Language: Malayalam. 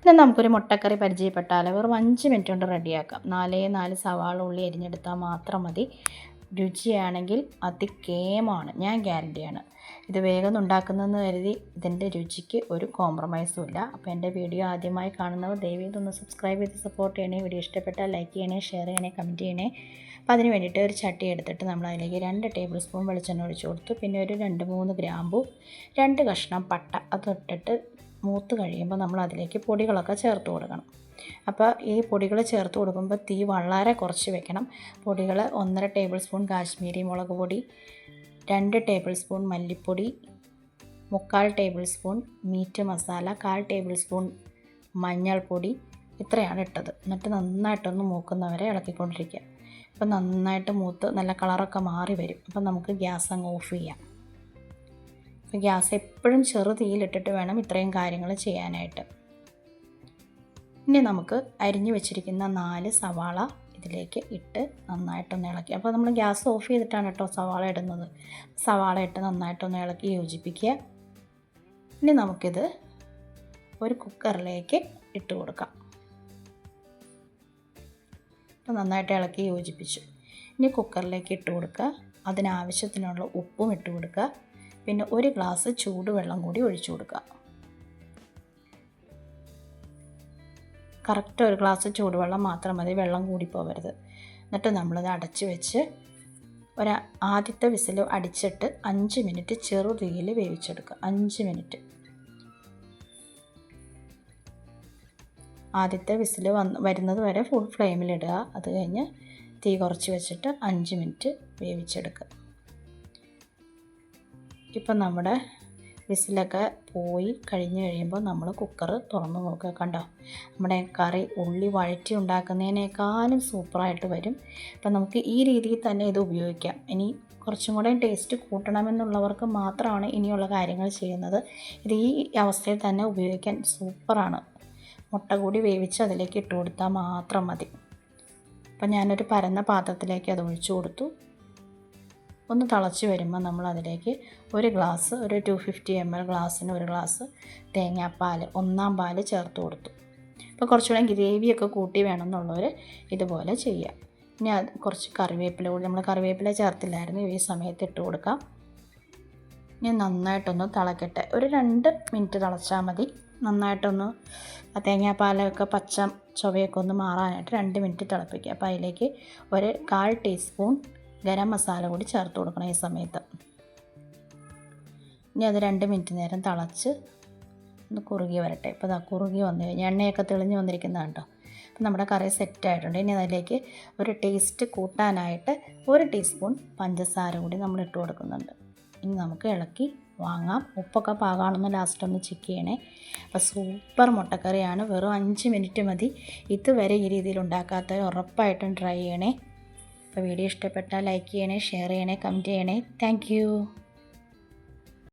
പിന്നെ നമുക്കൊരു മുട്ടക്കറി പരിചയപ്പെട്ടാൽ വെറും അഞ്ച് മിനിറ്റ് കൊണ്ട് റെഡിയാക്കാം. നാലേ നാല് സവാള ഉള്ളി അരിഞ്ഞെടുത്താൽ മാത്രം മതി. രുചിയാണെങ്കിൽ അതികേമാണ് ഞാൻ ഗ്യാരണ്ടിയാണ് ഇത് വേഗം ഉണ്ടാക്കുന്നതെന്ന് കരുതി ഇതിന്റെ രുചിക്ക് ഒരു കോംപ്രമൈസും ഇല്ല. അപ്പോൾ എന്റെ വീഡിയോ ആദ്യമായി കാണുന്നവർ ദയവ് ഇതൊന്ന് സബ്സ്ക്രൈബ് ചെയ്ത് സപ്പോർട്ട് ചെയ്യണേ. വീഡിയോ ഇഷ്ടപ്പെട്ടാൽ ലൈക്ക് ചെയ്യണേ ഷെയർ ചെയ്യണേ കമന്റ് ചെയ്യണേ. അപ്പോൾ അതിന് വേണ്ടിയിട്ട് ഒരു ചട്ടി എടുത്തിട്ട് നമ്മൾ അതിലേക്ക് രണ്ട് ടേബിൾ സ്പൂൺ വെളിച്ചെണ്ണ ഒഴിച്ച് കൊടുത്തു. പിന്നെ ഒരു രണ്ട് മൂന്ന് ഗ്രാമ്പു രണ്ട് കഷ്ണം പട്ട. അതിട്ടിട്ട് മൂത്ത് കഴിയുമ്പോൾ നമ്മൾ അതിലേക്ക് പൊടികളൊക്കെ ചേർത്ത് കൊടുക്കണം. അപ്പോൾ ഈ പൊടികൾ ചേർത്ത് കൊടുക്കുമ്പോൾ തീ വളരെ കുറച്ച് വെക്കണം. പൊടികൾ ഒന്നര ടേബിൾ സ്പൂൺ കാശ്മീരി മുളക് പൊടി രണ്ട് ടേബിൾ സ്പൂൺ മല്ലിപ്പൊടി മുക്കാൽ ടേബിൾ സ്പൂൺ മീറ്റ് മസാല കാൽ ടേബിൾ സ്പൂൺ മഞ്ഞൾപ്പൊടി. ഇത്രയാണ് ഇട്ടത്. എന്നിട്ട് നന്നായിട്ടൊന്ന് മൂക്കുന്നവരെ ഇളക്കിക്കൊണ്ടിരിക്കുക. അപ്പോൾ നന്നായിട്ട് മൂത്ത് നല്ല കളറൊക്കെ മാറി വരും. അപ്പോൾ നമുക്ക് ഗ്യാസ് അങ്ങ് ഓഫ് ചെയ്യാം. ഗ്യാസ് എപ്പോഴും ചെറു തീയിലിട്ടിട്ട് വേണം ഇത്രയും കാര്യങ്ങൾ ചെയ്യാനായിട്ട്. ഇനി നമുക്ക് അരിഞ്ഞു വെച്ചിരിക്കുന്ന നാല് സവാള ഇതിലേക്ക് ഇട്ട് നന്നായിട്ടൊന്ന് ഇളക്കി. അപ്പോൾ നമ്മൾ ഗ്യാസ് ഓഫ് ചെയ്തിട്ടാണ് കേട്ടോ സവാള ഇടുന്നത്. സവാള ഇട്ട് നന്നായിട്ടൊന്ന് ഇളക്കി യോജിപ്പിക്കുക. ഇനി നമുക്കിത് ഒരു കുക്കറിലേക്ക് ഇട്ട് കൊടുക്കാം. അപ്പോൾ നന്നായിട്ട് ഇളക്കി യോജിപ്പിച്ചു. ഇനി കുക്കറിലേക്ക് ഇട്ട് കൊടുക്കുക. അതിനാവശ്യത്തിനുള്ള ഉപ്പും ഇട്ട് കൊടുക്കുക. പിന്നെ ഒരു ഗ്ലാസ് ചൂടുവെള്ളം കൂടി ഒഴിച്ചു കൊടുക്കുക. കറക്റ്റ് ഒരു ഗ്ലാസ് ചൂടുവെള്ളം മാത്രം മതി വെള്ളം കൂടി പോകരുത് എന്നിട്ട് നമ്മളത് അടച്ചു വെച്ച് ഒരു ആദ്യത്തെ വിസിൽ അടിച്ചിട്ട് അഞ്ച് മിനിറ്റ് ചെറുതീയിൽ വേവിച്ചെടുക്കുക. അഞ്ച് മിനിറ്റ്. ആദ്യത്തെ വിസിൽ വന്ന് വരുന്നത് വരെ ഫുൾ ഫ്ലെയിമിലിടുക അത് കഴിഞ്ഞ് തീ കുറച്ച് വെച്ചിട്ട് അഞ്ച് മിനിറ്റ് വേവിച്ചെടുക്കുക. ഇപ്പം നമ്മുടെ വിസിലൊക്കെ പോയി കഴിഞ്ഞ് കഴിയുമ്പോൾ നമ്മൾ കുക്കർ തുറന്ന് നോക്കുക കണ്ടോ? നമ്മുടെ കറി ഉള്ളി വഴറ്റി ഉണ്ടാക്കുന്നതിനേക്കാളും സൂപ്പറായിട്ട് വരും. അപ്പം നമുക്ക് ഈ രീതിയിൽ തന്നെ ഇത് ഉപയോഗിക്കാം. ഇനി കുറച്ചും കൂടെ ടേസ്റ്റ് കൂട്ടണമെന്നുള്ളവർക്ക് മാത്രമാണ് ഇനിയുള്ള കാര്യങ്ങൾ ചെയ്യുന്നത്. ഇത് ഈ അവസ്ഥയിൽ തന്നെ ഉപയോഗിക്കാൻ സൂപ്പറാണ്. മുട്ട കൂടി വേവിച്ച് അതിലേക്ക് ഇട്ട് കൊടുത്താൽ മാത്രം മതി. അപ്പം ഞാനൊരു പരന്ന പാത്രത്തിലേക്ക് അത് ഒഴിച്ചു കൊടുത്തു. ഒന്ന് തിളച്ച് വരുമ്പോൾ നമ്മൾ അതിലേക്ക് ഒരു ഗ്ലാസ് ഒരു ടു ഫിഫ്റ്റി എം എൽ ഗ്ലാസ്സിന് ഒരു ഗ്ലാസ് തേങ്ങാപ്പാൽ ഒന്നാം പാൽ ചേർത്ത് കൊടുത്തു. അപ്പോൾ കുറച്ചുകൂടെ ഗ്രേവിയൊക്കെ കൂട്ടി വേണമെന്നുള്ളവർ ഇതുപോലെ ചെയ്യാം. ഇനി അത് കുറച്ച് കറിവേപ്പില കൂടി നമ്മൾ കറിവേപ്പില ചേർത്തില്ലായിരുന്നു ഈ സമയത്ത് ഇട്ട് കൊടുക്കാം. ഇനി നന്നായിട്ടൊന്ന് തിളക്കട്ടെ. ഒരു രണ്ട് മിനിറ്റ് തിളച്ചാൽ മതി. നന്നായിട്ടൊന്ന് ആ തേങ്ങാപ്പാലൊക്കെ പച്ച ചുവയൊക്കെ ഒന്ന് മാറാനായിട്ട് രണ്ട് മിനിറ്റ് തിളപ്പിക്കുക. അപ്പോൾ അതിലേക്ക് ഒരു കാൽ ടീസ്പൂൺ ഗരം മസാല കൂടി ചേർത്ത് കൊടുക്കണം ഈ സമയത്ത്. ഇനി അത് രണ്ട് മിനിറ്റ് നേരം തിളച്ച് ഒന്ന് കുറുകി വരട്ടെ. ഇപ്പോൾ ഇതാ കുറുകി വന്നു കഴിഞ്ഞാൽ എണ്ണയൊക്കെ തെളിഞ്ഞ് വന്നിരിക്കുന്നതാണ് കേട്ടോ അപ്പോൾ നമ്മുടെ കറി സെറ്റ് ആയിട്ടുണ്ട്. ഇനി അതിലേക്ക് ഒരു ടേസ്റ്റ് കൂട്ടാനായിട്ട് ഒരു ടീസ്പൂൺ പഞ്ചസാര കൂടി നമ്മൾ ഇട്ട് കൊടുക്കുന്നുണ്ട്. ഇനി നമുക്ക് ഇളക്കി വാങ്ങാം. ഉപ്പൊക്കെ പാകാണെന്ന് ലാസ്റ്റ് ഒന്ന് ചെക്ക് ചെയ്യണേ. അപ്പോൾ സൂപ്പർ മുട്ടക്കറിയാണ്. വെറും അഞ്ച് മിനിറ്റ് മതി. ഇതുവരെ ഈ രീതിയിൽ ഉണ്ടാക്കാത്തവർ ഉറപ്പായിട്ടും ട്രൈ ചെയ്യണേ. അപ്പോൾ വീഡിയോ ഇഷ്ടപ്പെട്ടാൽ ലൈക്ക് ചെയ്യണേ ഷെയർ ചെയ്യണേ കമന്റ് ചെയ്യണേ. താങ്ക്